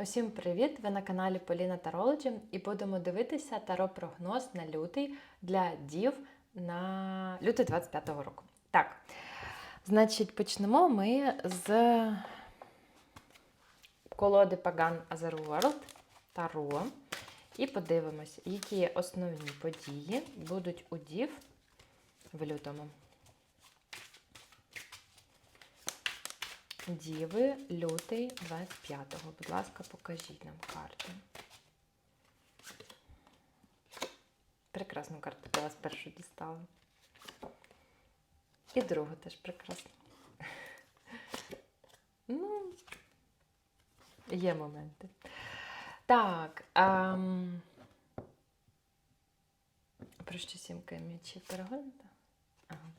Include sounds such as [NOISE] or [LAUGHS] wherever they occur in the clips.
Усім привіт! Ви на каналі Поліна Тарологі і будемо дивитися таро-прогноз на лютий для дів на лютий 25-го року. Так, значить, почнемо ми з колоди Pagan Otherworld Таро. І подивимось, які основні події будуть у дів в лютому. Діви, лютий 25-го. Будь ласка, покажіть нам карти. Прекрасну карту для вас першу дістала. І другу теж прекрасно. Ну, є моменти. Так. Ем... Про що сімка м'ячів перегорнута? Ага.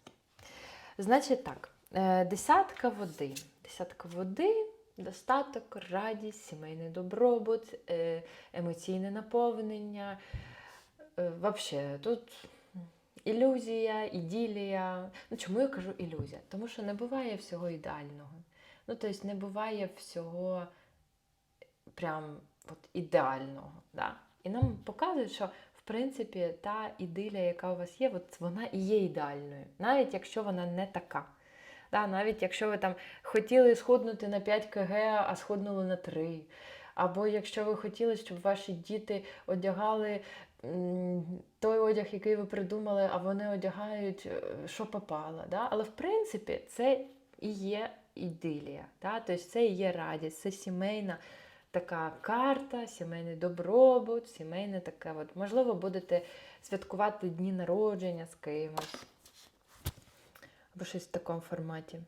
Значить так. Е, Десятка води. Десятка води, достаток, радість, сімейний добробут, е, емоційне наповнення. Е, Взагалі, тут ілюзія, іділія. Ну, чому я кажу ілюзія? Тому що не буває всього ідеального. Ну, тобто не буває всього прям от ідеального. Да? І нам показують, що в принципі та ідилія, яка у вас є, от вона і є ідеальною, навіть якщо вона не така. Да, навіть якщо ви там хотіли сходнути на 5 кг, а сходнули на 3. Або якщо ви хотіли, щоб ваші діти одягали той одяг, який ви придумали, а вони одягають, е, що попало. Да? Але в принципі це і є ідилія. Да? Тобто це і є радість, це сімейна така карта, сімейний добробут, сімейне таке. От. Можливо, будете святкувати дні народження з кимось. Або щось в такому форматі.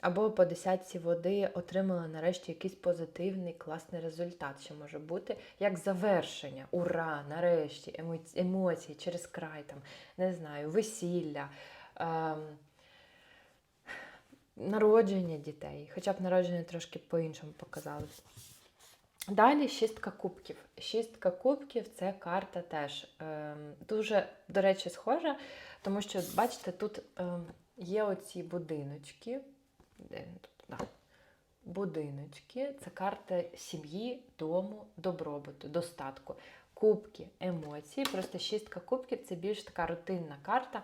Або по десятці води отримала нарешті якийсь позитивний, класний результат, що може бути як завершення. Ура! Нарешті, емо- емоції через край, там, не знаю, весілля, ем, народження дітей. Хоча б народження трошки по-іншому показали. Далі шістка кубків. Шістка кубків це карта теж ем, дуже, до речі, схожа, тому що, бачите, тут ем, є оці будиночки. Де. Будиночки це карта сім'ї, дому, добробуту, достатку. Кубки, емоції. Просто шістка кубків це більш така рутинна карта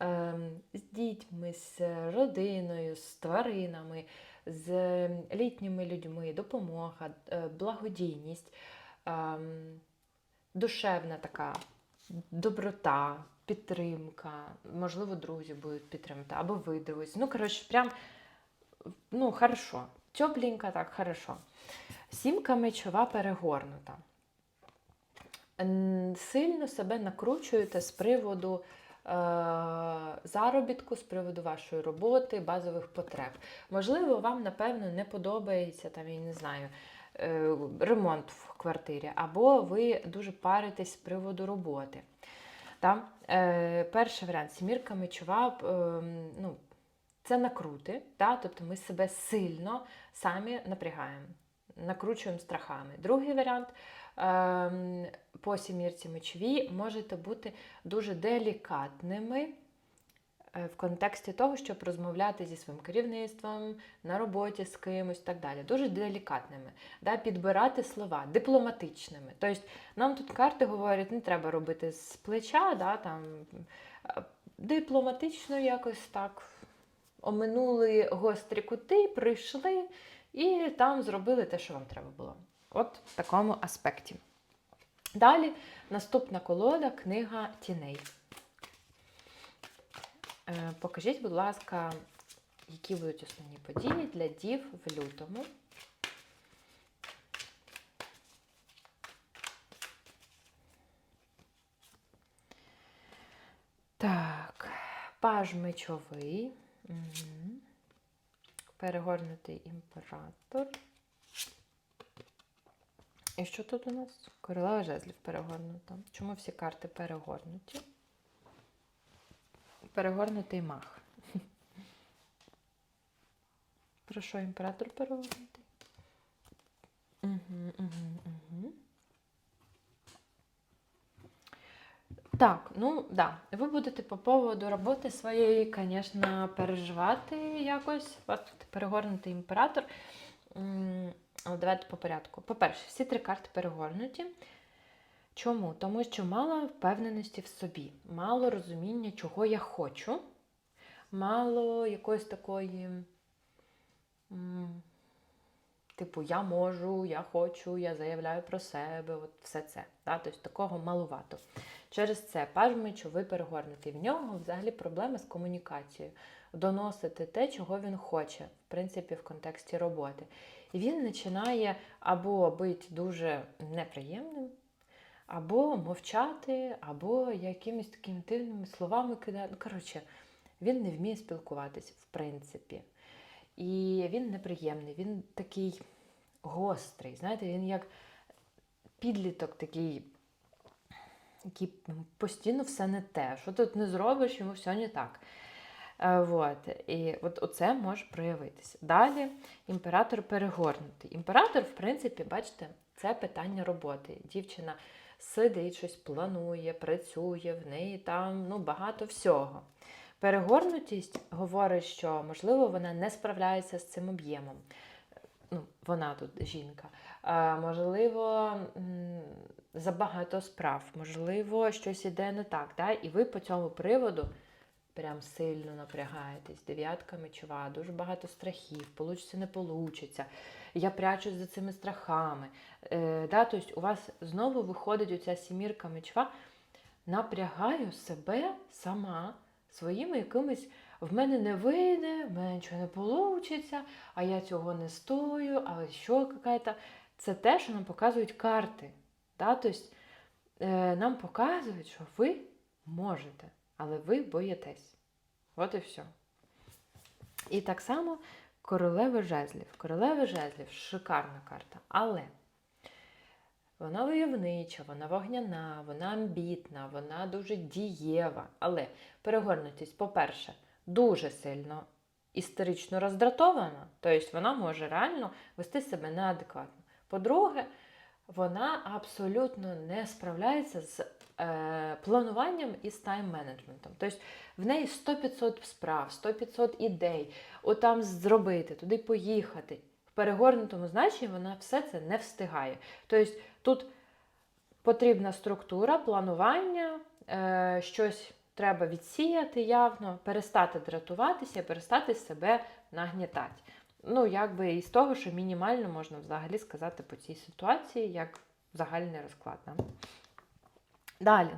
ем, з дітьми, з родиною, з тваринами, з літніми людьми, допомога, е, благодійність, ем, душевна така доброта, підтримка, можливо, друзі будуть підтримати, або ви друзі. Ну, коротше, прям ну, хорошо. Тепленько, так, хорошо. Сімка мечова перегорнута. Сильно себе накручуєте з приводу заробітку, з приводу вашої роботи, базових потреб. Можливо, вам, напевно, не подобається там, я не знаю, е, ремонт в квартирі, або ви дуже паритесь з приводу роботи. Та? Е, перший варіант сімірка мечова, е, ну, це накрути, та? тобто ми себе сильно самі напрягаємо, накручуємо страхами. Другий варіант по сімірці мечовій можете бути дуже делікатними е, в контексті того, щоб розмовляти зі своїм керівництвом, на роботі з кимось так далі. Дуже делікатними, да, підбирати слова, дипломатичними. Тобто нам тут карти говорять, не треба робити з плеча, да, там, е, дипломатично якось так оминули гострі кути, прийшли і там зробили те, що вам треба було. От в такому аспекті. Далі наступна колода книга тіней. Е, Покажіть, будь ласка, які будуть основні події для дів в лютому. Так, паж мечовий. Перегорнутий імператор. І що тут у нас? Королева жезлів перегорнута. Чому всі карти перегорнуті? Перегорнутий мах. [LAUGHS] Про що імператор перегорнутий? Так, ну да. Ви будете по поводу роботи своєї, звісно, переживати якось. У вас тут перегорнутий імператор. Але давайте по порядку. По-перше, всі три карти перегорнуті. Чому? Тому що мало впевненості в собі, мало розуміння, чого я хочу, мало якоїсь такої, типу, я можу, я хочу, я заявляю про себе, от все це. Да? Тобто такого малувато. Через це паж ви перегорнутий. В нього взагалі проблеми з комунікацією. Доносити те, чого він хоче, в принципі, в контексті роботи. Він починає або бути дуже неприємним, або мовчати, або якимись такими дивними словами кидати. Ну, коротше, він не вміє спілкуватись, в принципі. І він неприємний, він такий гострий. Знаєте, він як підліток такий, який постійно все не те. Що тут не зробиш, йому все не так. Е, Вот. І от оце може проявитися. Далі імператор перегорнутий. Імператор, в принципі, бачите, це питання роботи. Дівчина сидить, щось планує, працює, в неї там ну, багато всього. Перегорнутість говорить, що, можливо, вона не справляється з цим об'ємом. Ну, вона тут жінка. А, можливо, м, забагато справ, можливо, щось іде не так. Да? І ви по цьому приводу прям сильно напрягаєтесь. Дев'ятка мечова, дуже багато страхів, получиться, не получиться. Я прячусь за цими страхами. Е, да? Тобто у вас знову виходить оця сімірка мечова. Напрягаю себе сама своїми якимись. В мене не вийде, в мене нічого не вийде, а я цього не стою, а що яка-то. Це те, що нам показують карти. Да? Тобто, е, нам показують, що ви можете, але ви боїтесь. От і все. І так само королева жезлів. Королева жезлів шикарна карта. Але вона войовнича, вона вогняна, вона амбітна, вона дуже дієва. Але перегорнутість, по-перше, дуже сильно істерично роздратована, тобто вона може реально вести себе неадекватно. По-друге, вона абсолютно не справляється з е, плануванням і з тайм-менеджментом. Тобто в неї 100-500 справ, 100-500 ідей, отам зробити, туди поїхати. В перегорнутому значенні вона все це не встигає. Тобто тут потрібна структура, планування, е, щось треба відсіяти явно, перестати дратуватися, перестати себе нагнітати. Ну, якби із того, що мінімально можна взагалі сказати по цій ситуації, як загальний розклад. Да? Далі.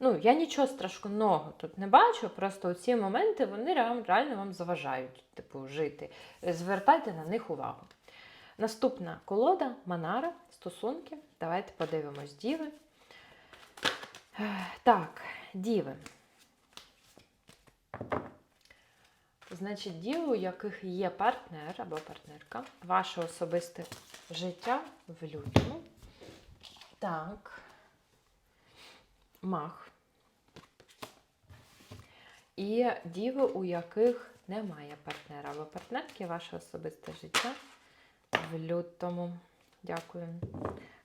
Ну, я нічого страшного тут не бачу, просто ці моменти вони реально, вам заважають, типу, жити. Звертайте на них увагу. Наступна колода Манара, стосунки. Давайте подивимось діви. Так, діви. Значить, діви, у яких є партнер або партнерка, ваше особисте життя в лютому. Так. Мах. І діви, у яких немає партнера або партнерки, ваше особисте життя в лютому. Дякую.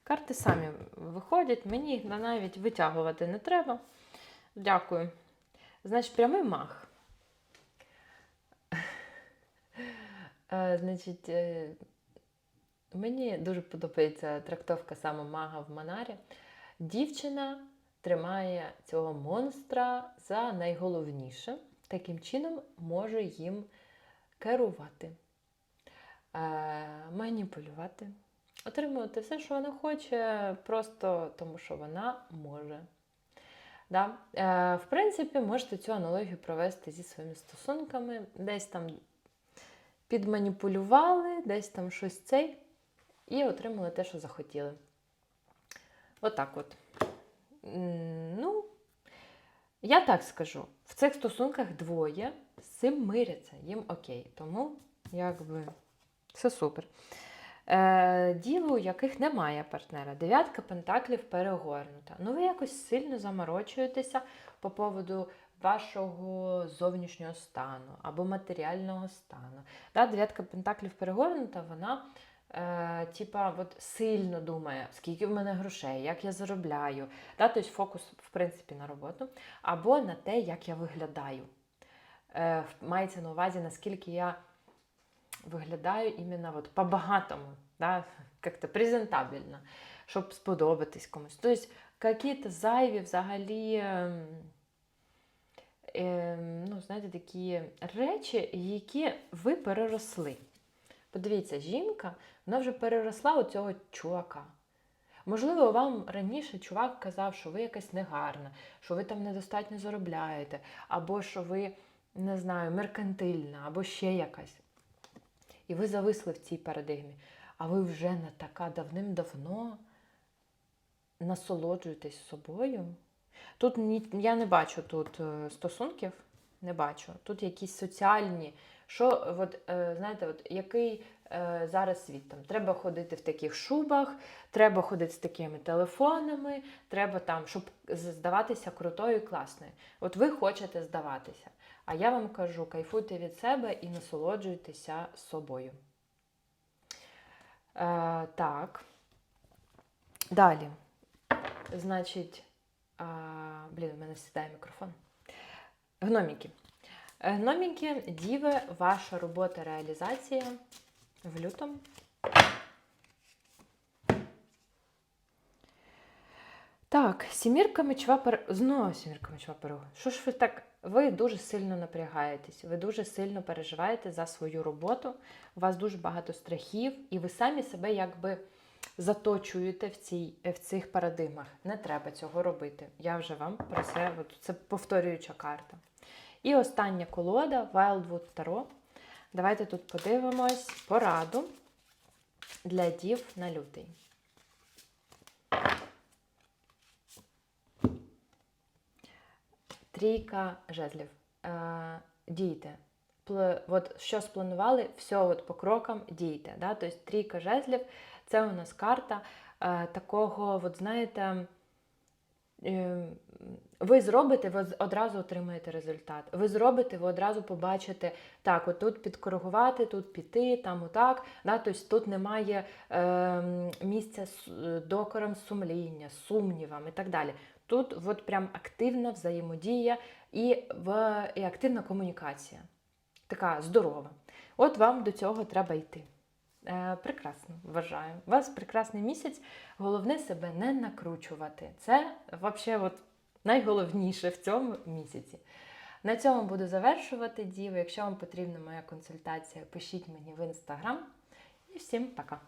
Карти самі виходять, мені їх навіть витягувати не треба. Дякую. Значить, прямий мах. Е, Значить, е, мені дуже подобається трактовка саме мага в Манарі. Дівчина тримає цього монстра за найголовніше, таким чином може їм керувати, е, маніпулювати, отримувати все, що вона хоче, просто тому що вона може. Да? В принципі, можете цю аналогію провести зі своїми стосунками, десь там підманіпулювали, десь там щось цей, і отримали те, що захотіли. Отак от. Ну, я так скажу, в цих стосунках двоє з цим миряться, їм окей. Тому, якби, все супер. Е, діло, у яких немає партнера. Дев'ятка пентаклів перегорнута. Ну, ви якось сильно заморочуєтеся по поводу вашого зовнішнього стану або матеріального стану. Да, дев'ятка пентаклів перегорнута, вона е, типа, от сильно думає, скільки в мене грошей, як я заробляю. Да, тобто фокус, в принципі, на роботу, або на те, як я виглядаю. Е, мається на увазі, наскільки я виглядаю іменно от по-багатому. Да? презентабельно, щоб сподобатись комусь. Тобто, якісь зайві взагалі. Ем, ну, знаєте, такі речі, які ви переросли. Подивіться, жінка, вона вже переросла у цього чувака. Можливо, вам раніше чувак казав, що ви якась негарна, що ви там недостатньо заробляєте, або що ви, не знаю, меркантильна, або ще якась. І ви зависли в цій парадигмі. А ви вже не така давним-давно насолоджуєтесь собою. Тут ні, я не бачу тут е, стосунків, не бачу. Тут якісь соціальні. Що, от, е, знаєте, от який е, зараз світ там? Треба ходити в таких шубах, треба ходити з такими телефонами, треба там, щоб здаватися крутою і класною. От ви хочете здаватися. А я вам кажу, кайфуйте від себе і насолоджуйтеся собою. Е, так. Далі. Значить, а, блін, у мене сідає мікрофон. Гноміки. Е, Гноміки, діви, ваша робота, реалізація в лютому. Так, сімірка мечова пер... Знову сімірка мечова перо. Що ж ви так? Ви дуже сильно напрягаєтесь, ви дуже сильно переживаєте за свою роботу, у вас дуже багато страхів, і ви самі себе якби заточуєте в, цій, в цих парадигмах. Не треба цього робити. Я вже вам про це, от, це повторююча карта. І остання колода Wildwood Tarot. Давайте тут подивимось пораду для дів на лютий. Трійка жезлів. Е, дійте. От що спланували, все от по крокам дійте. Да? Тобто трійка жезлів це у нас карта е, такого, от знаєте, е, ви зробите, ви одразу отримаєте результат. Ви зробите, ви одразу побачите, так, от тут підкоригувати, тут піти, там отак. Да? Тобто тут немає е, місця е, докорам сумління, сумнівам і так далі. Тут от прям активна взаємодія і, в, і активна комунікація. Така здорова. От вам до цього треба йти. Е, прекрасно, вважаю. У вас прекрасний місяць. Головне себе не накручувати. Це взагалі от найголовніше в цьому місяці. На цьому буду завершувати діви. Якщо вам потрібна моя консультація, пишіть мені в інстаграм. І всім пока!